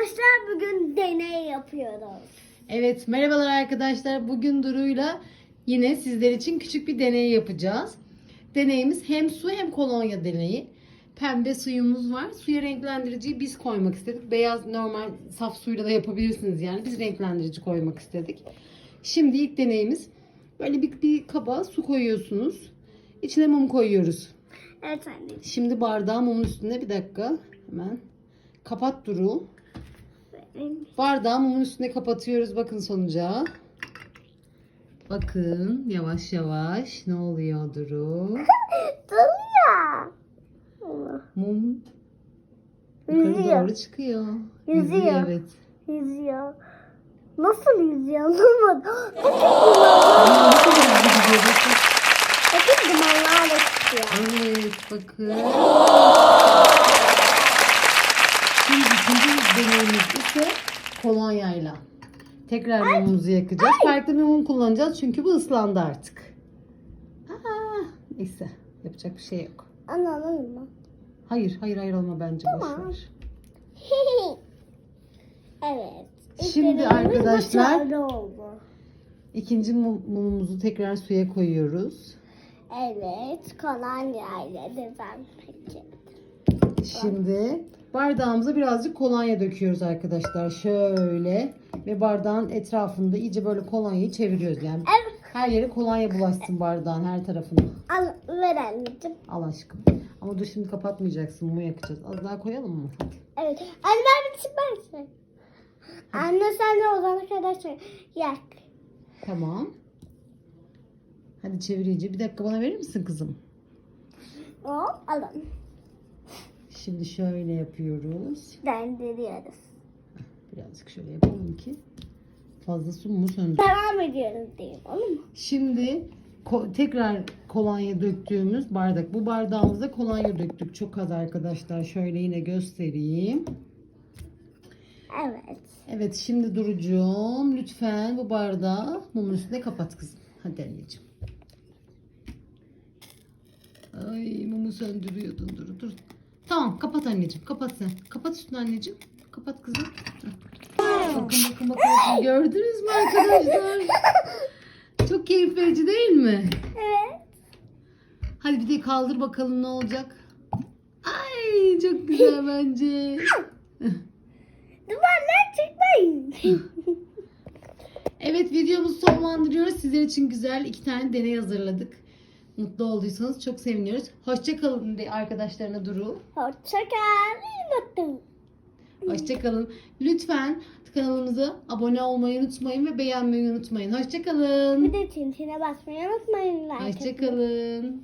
Arkadaşlar bugün deney yapıyoruz. Evet merhabalar arkadaşlar. Bugün Duru'yla yine sizler için küçük bir deney yapacağız. Deneyimiz hem su hem kolonya deneyi. Pembe suyumuz var. Suya renklendiriciyi biz koymak istedik. Beyaz normal saf suyla da yapabilirsiniz yani. Biz renklendirici koymak istedik. Şimdi ilk deneyimiz böyle bir, bir kaba su koyuyorsunuz. İçine mum koyuyoruz. Evet anneciğim. Şimdi bardağı mumun üstünde bir dakika hemen kapat Duru. Bardağı mumun üstüne kapatıyoruz bakın sonuca. Bakın yavaş yavaş ne oluyor Duru? Doluyor. Mum yukarı Yüzüyor. doğru çıkıyor. Yüzüyor. evet. Yüzüyor. Nasıl yüzüyor anlamadım. Bakın. Dumanlar çıkıyor. Evet bakın. Şimdi ikinci deneyimiz ise kolonyayla. Tekrar mumumuzu yakacağız. Farklı bir mum kullanacağız çünkü bu ıslandı artık. Aa, neyse yapacak bir şey yok. Anladın mı? Hayır hayır hayır olma bence boş Tamam. ver. evet. İlk Şimdi arkadaşlar- başarılı oldu. İkinci mum- mumumuzu tekrar suya koyuyoruz. Evet. Kolonya ile dezenfekte. Şimdi bardağımıza birazcık kolonya döküyoruz arkadaşlar. Şöyle ve bardağın etrafında iyice böyle kolonyayı çeviriyoruz. Yani her yere kolonya bulaşsın bardağın her tarafına. Al ver anneciğim. Al aşkım. Ama dur şimdi kapatmayacaksın. Mumu yakacağız. Az daha koyalım mı? Evet. Anne ver bitsin ben Anne sen de o zamana kadar şey yak. Tamam. Hadi çevir iyice. Bir dakika bana verir misin kızım? Hop alın. Şimdi şöyle yapıyoruz. Dendiriyoruz. Birazcık şöyle yapalım ki fazla su mu söndür. Devam ediyoruz diyeyim olur mu? Şimdi ko- tekrar kolonya döktüğümüz bardak. Bu bardağımıza kolonya döktük. Çok az arkadaşlar. Şöyle yine göstereyim. Evet. Evet şimdi Durucuğum lütfen bu bardağı mumun üstüne kapat kızım. Hadi anneciğim. Ay mumu söndürüyordun Duru. Dur. Tamam kapat anneciğim. Kapat sen. Kapat üstünü anneciğim. Kapat kızım. Bakın bakın. bakın. Gördünüz mü arkadaşlar? Çok keyif verici değil mi? Evet. Hadi bir de kaldır bakalım ne olacak. Ay çok güzel bence. Duvarlar çıkmayın. Evet videomuzu sonlandırıyoruz. Sizler için güzel iki tane deney hazırladık. Mutlu olduysanız çok seviniyoruz. Hoşçakalın de arkadaşlarına Duru. Hoşçakal. Bakın. Hoşçakalın. Lütfen kanalımıza abone olmayı unutmayın ve beğenmeyi unutmayın. Hoşçakalın. Bir de tintine basmayı unutmayın. Hoşçakalın.